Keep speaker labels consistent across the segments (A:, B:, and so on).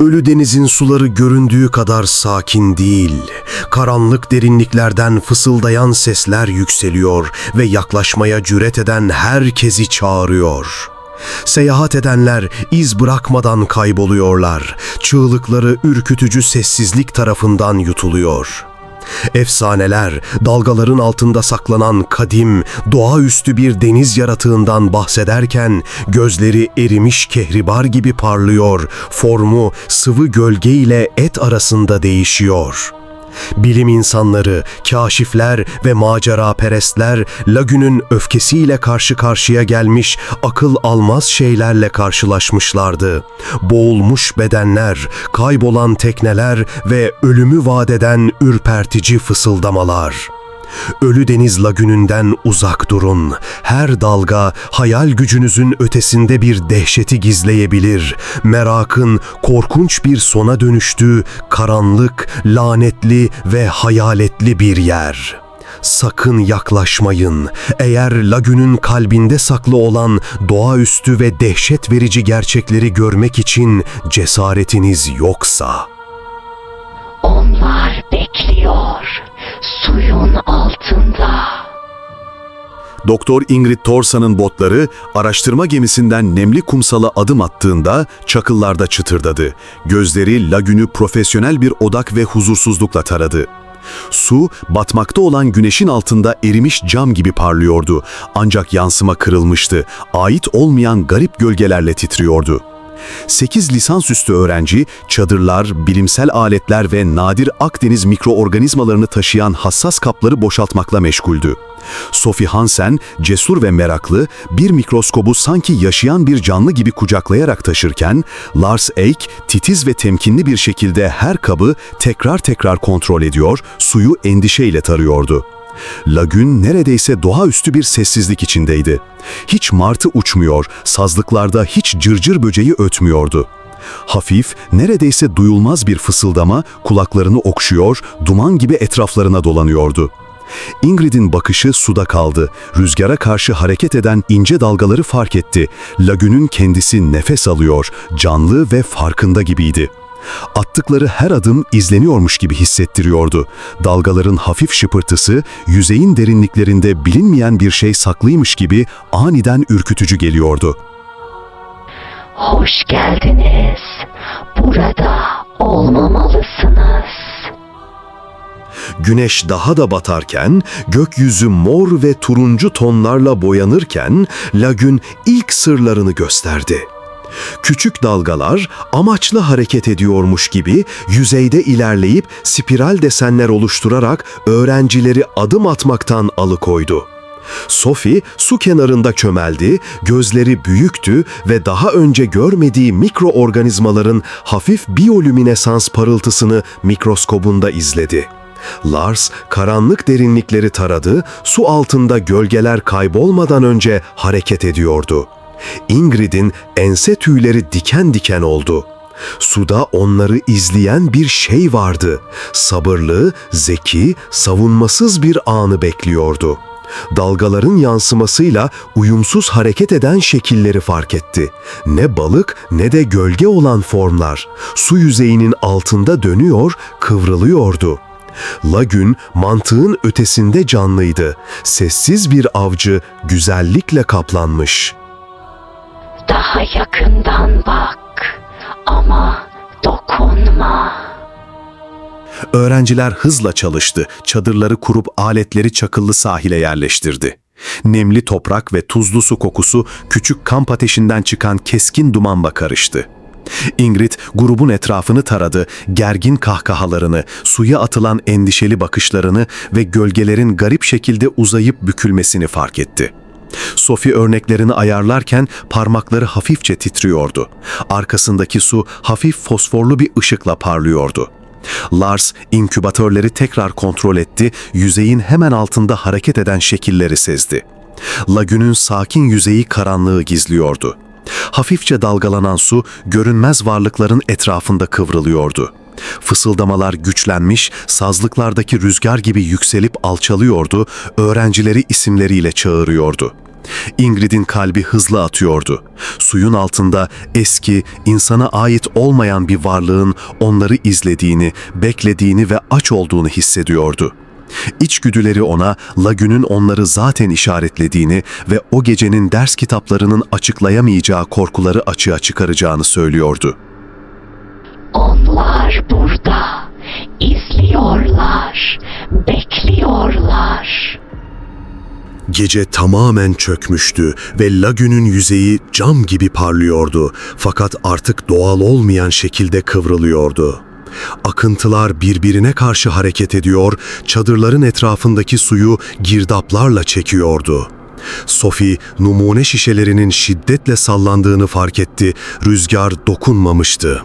A: Ölü denizin suları göründüğü kadar sakin değil. Karanlık derinliklerden fısıldayan sesler yükseliyor ve yaklaşmaya cüret eden herkesi çağırıyor. Seyahat edenler iz bırakmadan kayboluyorlar. Çığlıkları ürkütücü sessizlik tarafından yutuluyor. Efsaneler, dalgaların altında saklanan kadim, doğaüstü bir deniz yaratığından bahsederken gözleri erimiş kehribar gibi parlıyor, formu sıvı gölge ile et arasında değişiyor. Bilim insanları, kaşifler ve macera perestler lagünün öfkesiyle karşı karşıya gelmiş akıl almaz şeylerle karşılaşmışlardı. Boğulmuş bedenler, kaybolan tekneler ve ölümü vadeden ürpertici fısıldamalar. Ölü Deniz Lagünü'nden uzak durun. Her dalga hayal gücünüzün ötesinde bir dehşeti gizleyebilir. Merakın korkunç bir sona dönüştüğü karanlık, lanetli ve hayaletli bir yer. Sakın yaklaşmayın. Eğer lagünün kalbinde saklı olan doğaüstü ve dehşet verici gerçekleri görmek için cesaretiniz yoksa...
B: Onlar bekliyor. Suyun altında.
C: Doktor Ingrid Thorsa'nın botları araştırma gemisinden nemli kumsala adım attığında çakıllarda çıtırdadı. Gözleri lagünü profesyonel bir odak ve huzursuzlukla taradı. Su, batmakta olan güneşin altında erimiş cam gibi parlıyordu. Ancak yansıma kırılmıştı. Ait olmayan garip gölgelerle titriyordu. 8 lisansüstü öğrenci, çadırlar, bilimsel aletler ve nadir Akdeniz mikroorganizmalarını taşıyan hassas kapları boşaltmakla meşguldü. Sophie Hansen, cesur ve meraklı, bir mikroskobu sanki yaşayan bir canlı gibi kucaklayarak taşırken, Lars Eick, titiz ve temkinli bir şekilde her kabı tekrar tekrar kontrol ediyor, suyu endişeyle tarıyordu. Lagün neredeyse doğaüstü bir sessizlik içindeydi. Hiç martı uçmuyor, sazlıklarda hiç cırcır böceği ötmüyordu. Hafif, neredeyse duyulmaz bir fısıldama kulaklarını okşuyor, duman gibi etraflarına dolanıyordu. Ingrid'in bakışı suda kaldı. Rüzgara karşı hareket eden ince dalgaları fark etti. Lagünün kendisi nefes alıyor, canlı ve farkında gibiydi. Attıkları her adım izleniyormuş gibi hissettiriyordu. Dalgaların hafif şıpırtısı, yüzeyin derinliklerinde bilinmeyen bir şey saklıymış gibi aniden ürkütücü geliyordu.
B: Hoş geldiniz. Burada olmamalısınız.
A: Güneş daha da batarken, gökyüzü mor ve turuncu tonlarla boyanırken lagün ilk sırlarını gösterdi. Küçük dalgalar amaçlı hareket ediyormuş gibi yüzeyde ilerleyip spiral desenler oluşturarak öğrencileri adım atmaktan alıkoydu. Sophie su kenarında çömeldi, gözleri büyüktü ve daha önce görmediği mikroorganizmaların hafif biyolüminesans parıltısını mikroskobunda izledi. Lars karanlık derinlikleri taradı, su altında gölgeler kaybolmadan önce hareket ediyordu. Ingrid'in ense tüyleri diken diken oldu. Suda onları izleyen bir şey vardı. Sabırlı, zeki, savunmasız bir anı bekliyordu. Dalgaların yansımasıyla uyumsuz hareket eden şekilleri fark etti. Ne balık ne de gölge olan formlar. Su yüzeyinin altında dönüyor, kıvrılıyordu. Lagün mantığın ötesinde canlıydı. Sessiz bir avcı güzellikle kaplanmış.
B: Daha yakından bak. Ama dokunma.
C: Öğrenciler hızla çalıştı, çadırları kurup aletleri çakıllı sahile yerleştirdi. Nemli toprak ve tuzlu su kokusu küçük kamp ateşinden çıkan keskin dumanla karıştı. Ingrid grubun etrafını taradı, gergin kahkahalarını, suya atılan endişeli bakışlarını ve gölgelerin garip şekilde uzayıp bükülmesini fark etti. Sophie örneklerini ayarlarken parmakları hafifçe titriyordu. Arkasındaki su hafif fosforlu bir ışıkla parlıyordu. Lars inkübatörleri tekrar kontrol etti, yüzeyin hemen altında hareket eden şekilleri sezdi. Lagünün sakin yüzeyi karanlığı gizliyordu. Hafifçe dalgalanan su görünmez varlıkların etrafında kıvrılıyordu. Fısıldamalar güçlenmiş, sazlıklardaki rüzgar gibi yükselip alçalıyordu, öğrencileri isimleriyle çağırıyordu. Ingrid'in kalbi hızlı atıyordu. Suyun altında eski, insana ait olmayan bir varlığın onları izlediğini, beklediğini ve aç olduğunu hissediyordu. İçgüdüleri ona lagünün onları zaten işaretlediğini ve o gecenin ders kitaplarının açıklayamayacağı korkuları açığa çıkaracağını söylüyordu.
B: Onlar burada. İzliyorlar. Bekliyorlar.
A: Gece tamamen çökmüştü ve lagünün yüzeyi cam gibi parlıyordu fakat artık doğal olmayan şekilde kıvrılıyordu. Akıntılar birbirine karşı hareket ediyor, çadırların etrafındaki suyu girdaplarla çekiyordu. Sophie, numune şişelerinin şiddetle sallandığını fark etti, rüzgar dokunmamıştı.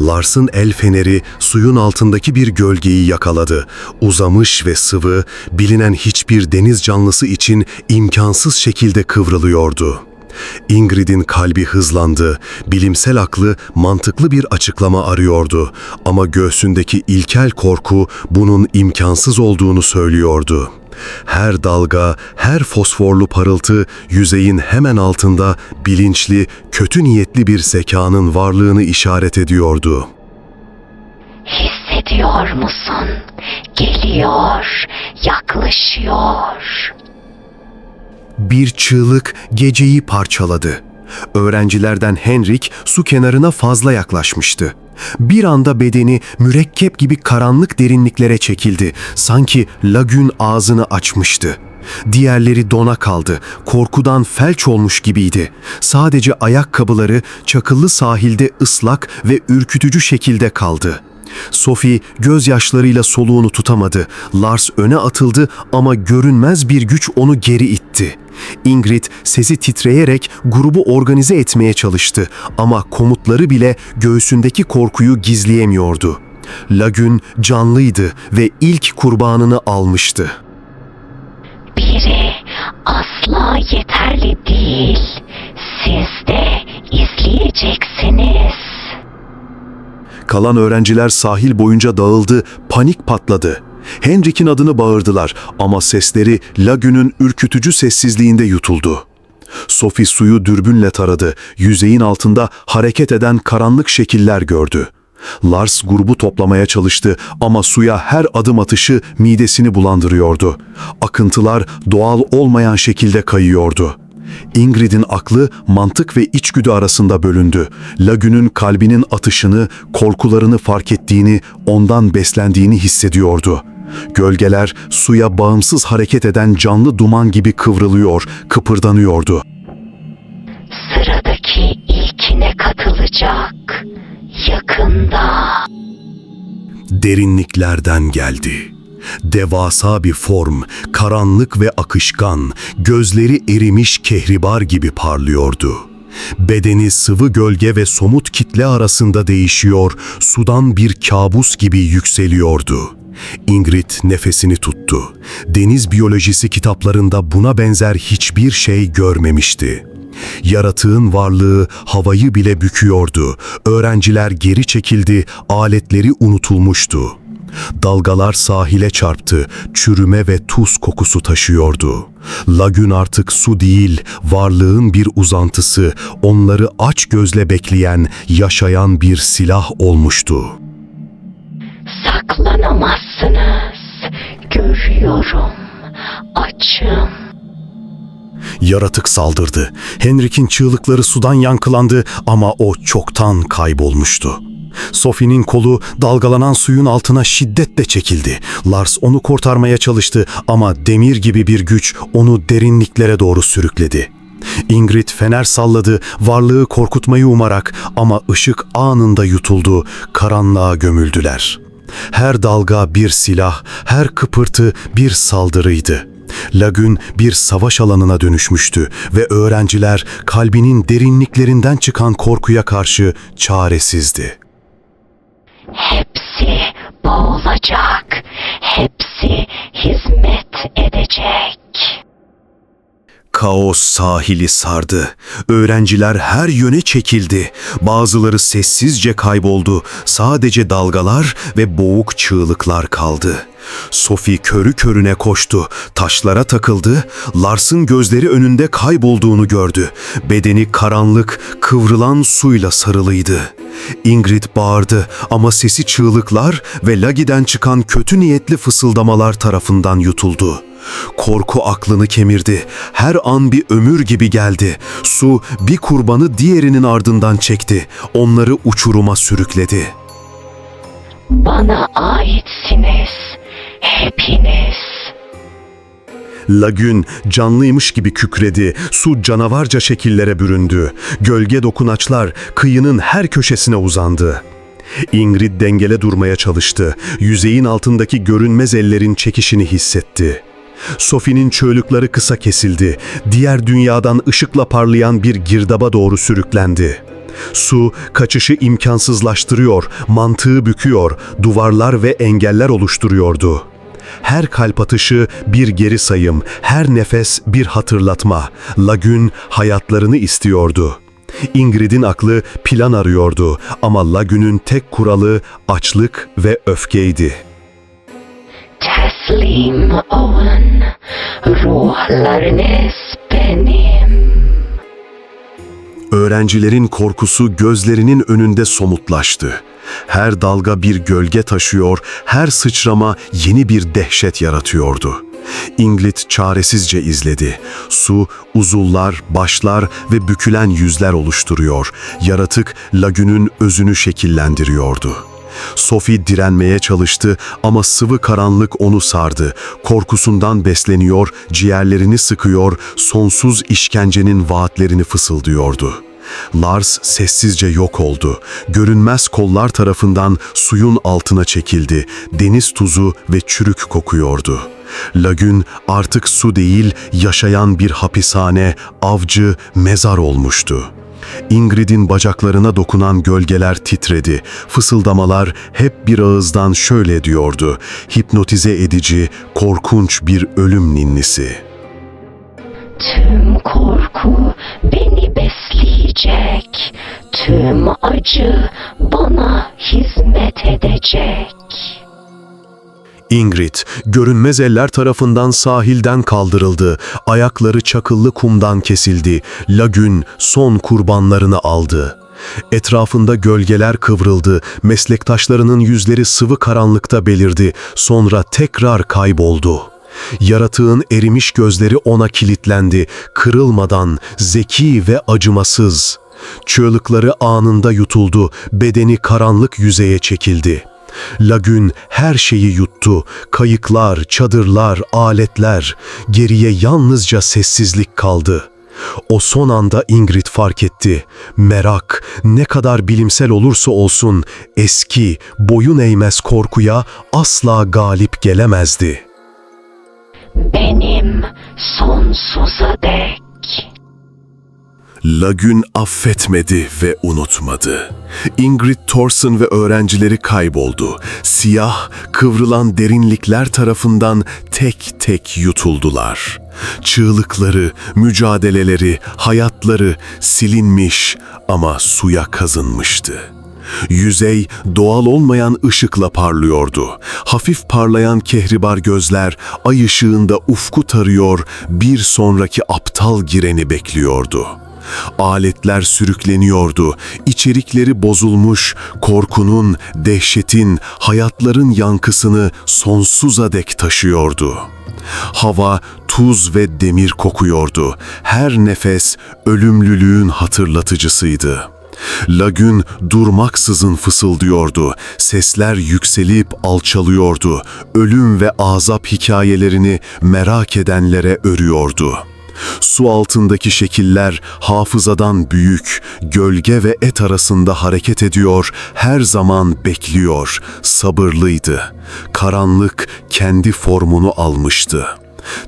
A: Lars'ın el feneri suyun altındaki bir gölgeyi yakaladı. Uzamış ve sıvı, bilinen hiçbir deniz canlısı için imkansız şekilde kıvrılıyordu. Ingrid'in kalbi hızlandı. Bilimsel aklı mantıklı bir açıklama arıyordu ama göğsündeki ilkel korku bunun imkansız olduğunu söylüyordu. Her dalga, her fosforlu parıltı yüzeyin hemen altında bilinçli, kötü niyetli bir zekanın varlığını işaret ediyordu.
B: Hissediyor musun? Geliyor. Yaklaşıyor.
A: Bir çığlık geceyi parçaladı. Öğrencilerden Henrik su kenarına fazla yaklaşmıştı. Bir anda bedeni mürekkep gibi karanlık derinliklere çekildi. Sanki lagün ağzını açmıştı. Diğerleri dona kaldı. Korkudan felç olmuş gibiydi. Sadece ayakkabıları çakıllı sahilde ıslak ve ürkütücü şekilde kaldı. Sophie gözyaşlarıyla soluğunu tutamadı. Lars öne atıldı ama görünmez bir güç onu geri itti. Ingrid sesi titreyerek grubu organize etmeye çalıştı ama komutları bile göğsündeki korkuyu gizleyemiyordu. Lagün canlıydı ve ilk kurbanını almıştı.
B: Biri asla yeterli değil. Siz de izleyeceksiniz.
C: Kalan öğrenciler sahil boyunca dağıldı, panik patladı. Henrik'in adını bağırdılar ama sesleri lagünün ürkütücü sessizliğinde yutuldu. Sophie suyu dürbünle taradı, yüzeyin altında hareket eden karanlık şekiller gördü. Lars grubu toplamaya çalıştı ama suya her adım atışı midesini bulandırıyordu. Akıntılar doğal olmayan şekilde kayıyordu. Ingrid'in aklı mantık ve içgüdü arasında bölündü. Lagün'ün kalbinin atışını, korkularını fark ettiğini, ondan beslendiğini hissediyordu. Gölgeler suya bağımsız hareket eden canlı duman gibi kıvrılıyor, kıpırdanıyordu.
B: Sıradaki ilkine katılacak. Yakında.
A: derinliklerden geldi. Devasa bir form, karanlık ve akışkan, gözleri erimiş kehribar gibi parlıyordu. Bedeni sıvı gölge ve somut kitle arasında değişiyor, sudan bir kabus gibi yükseliyordu. Ingrid nefesini tuttu. Deniz biyolojisi kitaplarında buna benzer hiçbir şey görmemişti. Yaratığın varlığı havayı bile büküyordu. Öğrenciler geri çekildi, aletleri unutulmuştu. Dalgalar sahile çarptı, çürüme ve tuz kokusu taşıyordu. Lagün artık su değil, varlığın bir uzantısı, onları aç gözle bekleyen, yaşayan bir silah olmuştu.
B: Saklanamazsınız. Görüyorum. Açım.
A: Yaratık saldırdı. Henrik'in çığlıkları sudan yankılandı ama o çoktan kaybolmuştu. Sophie'nin kolu dalgalanan suyun altına şiddetle çekildi. Lars onu kurtarmaya çalıştı ama demir gibi bir güç onu derinliklere doğru sürükledi. Ingrid fener salladı, varlığı korkutmayı umarak ama ışık anında yutuldu, karanlığa gömüldüler. Her dalga bir silah, her kıpırtı bir saldırıydı. Lagün bir savaş alanına dönüşmüştü ve öğrenciler kalbinin derinliklerinden çıkan korkuya karşı çaresizdi.
B: Hepsi boğulacak. Hepsi hizmet edecek.
A: Kaos sahili sardı. Öğrenciler her yöne çekildi. Bazıları sessizce kayboldu. Sadece dalgalar ve boğuk çığlıklar kaldı. Sophie körü körüne koştu. Taşlara takıldı. Lars'ın gözleri önünde kaybolduğunu gördü. Bedeni karanlık, kıvrılan suyla sarılıydı. Ingrid bağırdı ama sesi çığlıklar ve Lagi'den çıkan kötü niyetli fısıldamalar tarafından yutuldu. Korku aklını kemirdi. Her an bir ömür gibi geldi. Su bir kurbanı diğerinin ardından çekti. Onları uçuruma sürükledi.
B: Bana aitsiniz. Hepiniz.
A: Lagün canlıymış gibi kükredi, su canavarca şekillere büründü. Gölge dokunaçlar kıyının her köşesine uzandı. Ingrid dengele durmaya çalıştı. Yüzeyin altındaki görünmez ellerin çekişini hissetti. Sophie'nin çığlıkları kısa kesildi. Diğer dünyadan ışıkla parlayan bir girdaba doğru sürüklendi. Su kaçışı imkansızlaştırıyor, mantığı büküyor, duvarlar ve engeller oluşturuyordu. Her kalp atışı bir geri sayım, her nefes bir hatırlatma. Lagün hayatlarını istiyordu. Ingrid'in aklı plan arıyordu ama Lagün'ün tek kuralı açlık ve öfkeydi.
B: Teslim olun. Ruhlarınız benim.
A: Öğrencilerin korkusu gözlerinin önünde somutlaştı. Her dalga bir gölge taşıyor, her sıçrama yeni bir dehşet yaratıyordu. Ingrid çaresizce izledi. Su, uzullar, başlar ve bükülen yüzler oluşturuyor. Yaratık lagünün özünü şekillendiriyordu. Sophie direnmeye çalıştı ama sıvı karanlık onu sardı. Korkusundan besleniyor, ciğerlerini sıkıyor, sonsuz işkencenin vaatlerini fısıldıyordu. Lars sessizce yok oldu. Görünmez kollar tarafından suyun altına çekildi. Deniz tuzu ve çürük kokuyordu. Lagün artık su değil, yaşayan bir hapishane, avcı, mezar olmuştu. Ingrid'in bacaklarına dokunan gölgeler titredi. Fısıldamalar hep bir ağızdan şöyle diyordu. Hipnotize edici, korkunç bir ölüm ninnisi.
B: Tüm korku beni besleyecek. Tüm acı bana hizmet edecek.
A: Ingrid, görünmez eller tarafından sahilden kaldırıldı. Ayakları çakıllı kumdan kesildi. Lagün son kurbanlarını aldı. Etrafında gölgeler kıvrıldı. Meslektaşlarının yüzleri sıvı karanlıkta belirdi. Sonra tekrar kayboldu. Yaratığın erimiş gözleri ona kilitlendi. Kırılmadan, zeki ve acımasız. Çığlıkları anında yutuldu. Bedeni karanlık yüzeye çekildi. Lagün her şeyi yuttu. Kayıklar, çadırlar, aletler. Geriye yalnızca sessizlik kaldı. O son anda Ingrid fark etti. Merak, ne kadar bilimsel olursa olsun eski, boyun eğmez korkuya asla galip gelemezdi.
B: Benim sonsuza dek.
C: Lagün affetmedi ve unutmadı. Ingrid Thorson ve öğrencileri kayboldu. Siyah, kıvrılan derinlikler tarafından tek tek yutuldular. Çığlıkları, mücadeleleri, hayatları silinmiş ama suya kazınmıştı. Yüzey doğal olmayan ışıkla parlıyordu. Hafif parlayan kehribar gözler ay ışığında ufku tarıyor, bir sonraki aptal gireni bekliyordu. Aletler sürükleniyordu, içerikleri bozulmuş, korkunun, dehşetin, hayatların yankısını sonsuza dek taşıyordu. Hava tuz ve demir kokuyordu. Her nefes ölümlülüğün hatırlatıcısıydı. Lagün durmaksızın fısıldıyordu. Sesler yükselip alçalıyordu. Ölüm ve azap hikayelerini merak edenlere örüyordu. Su altındaki şekiller hafızadan büyük, gölge ve et arasında hareket ediyor, her zaman bekliyor, sabırlıydı. Karanlık kendi formunu almıştı.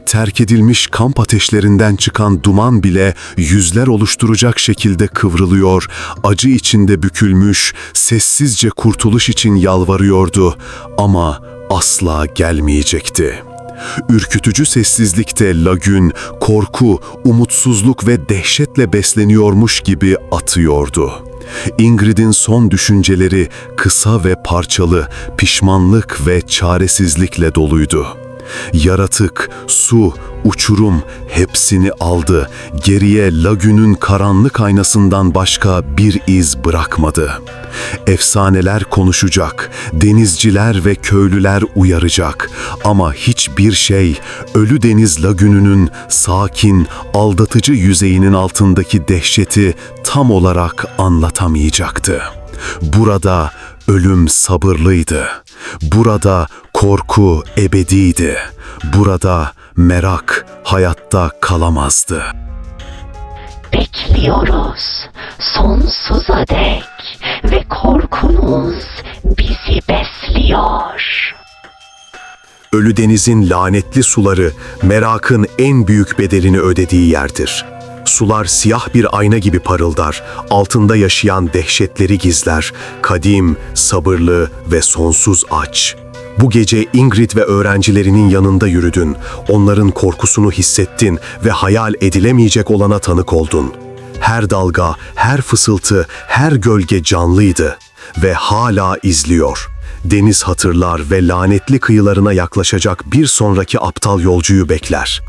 C: Terk edilmiş kamp ateşlerinden çıkan duman bile yüzler oluşturacak şekilde kıvrılıyor, acı içinde bükülmüş, sessizce kurtuluş için yalvarıyordu ama asla gelmeyecekti. Ürkütücü sessizlikte lagün, korku, umutsuzluk ve dehşetle besleniyormuş gibi atıyordu. Ingrid'in son düşünceleri kısa ve parçalı, pişmanlık ve çaresizlikle doluydu. Yaratık, su, uçurum hepsini aldı. Geriye lagünün karanlık aynasından başka bir iz bırakmadı. Efsaneler konuşacak, denizciler ve köylüler uyaracak ama hiçbir şey Ölü Deniz Lagünü'nün sakin, aldatıcı yüzeyinin altındaki dehşeti tam olarak anlatamayacaktı. Burada ölüm sabırlıydı. Burada korku ebediydi. Burada merak hayatta kalamazdı.
B: Bekliyoruz sonsuza dek ve korkunuz bizi besliyor.
A: Ölü denizin lanetli suları merakın en büyük bedelini ödediği yerdir. Sular siyah bir ayna gibi parıldar, altında yaşayan dehşetleri gizler, kadim, sabırlı ve sonsuz aç. Bu gece Ingrid ve öğrencilerinin yanında yürüdün, onların korkusunu hissettin ve hayal edilemeyecek olana tanık oldun. Her dalga, her fısıltı, her gölge canlıydı ve hala izliyor.'' deniz hatırlar ve lanetli kıyılarına yaklaşacak bir sonraki aptal yolcuyu bekler.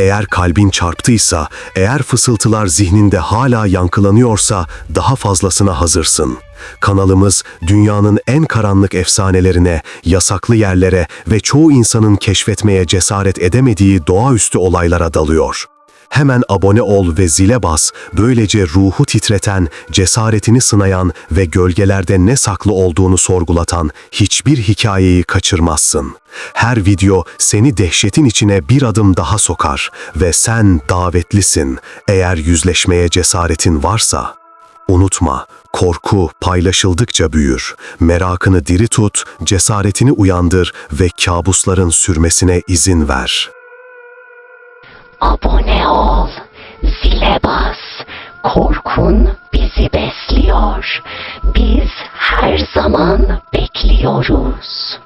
A: Eğer kalbin çarptıysa, eğer fısıltılar zihninde hala yankılanıyorsa daha fazlasına hazırsın. Kanalımız dünyanın en karanlık efsanelerine, yasaklı yerlere ve çoğu insanın keşfetmeye cesaret edemediği doğaüstü olaylara dalıyor. Hemen abone ol ve zile bas. Böylece ruhu titreten, cesaretini sınayan ve gölgelerde ne saklı olduğunu sorgulatan hiçbir hikayeyi kaçırmazsın. Her video seni dehşetin içine bir adım daha sokar ve sen davetlisin eğer yüzleşmeye cesaretin varsa. Unutma, korku paylaşıldıkça büyür. Merakını diri tut, cesaretini uyandır ve kabusların sürmesine izin ver.''
B: Abone ol, zile bas. Korkun bizi besliyor. Biz her zaman bekliyoruz.